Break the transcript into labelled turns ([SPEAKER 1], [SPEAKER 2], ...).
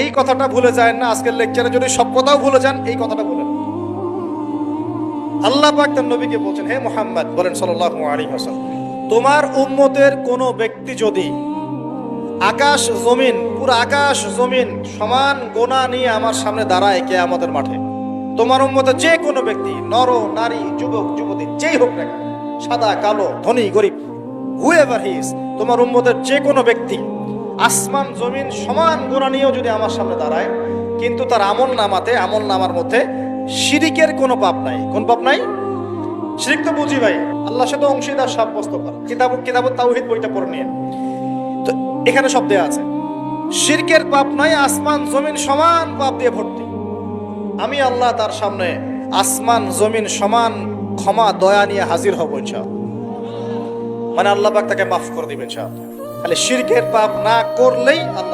[SPEAKER 1] এই কথাটা ভুলে যায় না, আজকের লেকচারে যদি সব কথাও ভুলে যান, এই কথাটা ভুলেন আল্লাহ পাক তার নবীকে বলছেন, হে মোহাম্মদ, বলেন আলাইহি ওয়াসাল্লাম, তোমার উম্মতের কোনো ব্যক্তি যদি আকাশ, জমিন, পুরো আকাশ, জমিন সমান গোনা নিয়ে আমার সামনে দাঁড়ায় কে আমাদের মাঠে, তোমার উম্মতের যে কোনো ব্যক্তি, নর, নারী, যুবক, যুবতী, যেই হোক না সাদা, কালো, ধনী, গরিব হুএভার হিজ তোমার উম্মতের যে কোনো ব্যক্তি আসমান, জমিন সমান গোনা নিয়েও যদি আমার সামনে দাঁড়ায়, কিন্তু তার আমল নামাতে, আমল নামার মধ্যে শিরিকের কোনো পাপ নাই। কোন পাপ নাই? শিরিক তো বুঝি ভাই, আল্লাহর সাথে অংশীদার সাব্যস্ত করা। কিতাব কিতাব তাওহিদ বইটা পড়ে নিয়ে। তো এখানে সব দেয়া আছে। শিরকের পাপ নাই, আসমান, জমিন সমান পাপ দিয়ে ভর্তি। আমি আল্লাহ তার সামনে আসমান, জমিন সমান ক্ষমা, দয়া নিয়ে হাজির হব ইনশাআল্লাহ। মানে আল্লাহ পাক তাকে মাফ করে দিবেন ইনশাআল্লাহ। খালি শিরকের পাপ না করলেই আল্লাহ পাক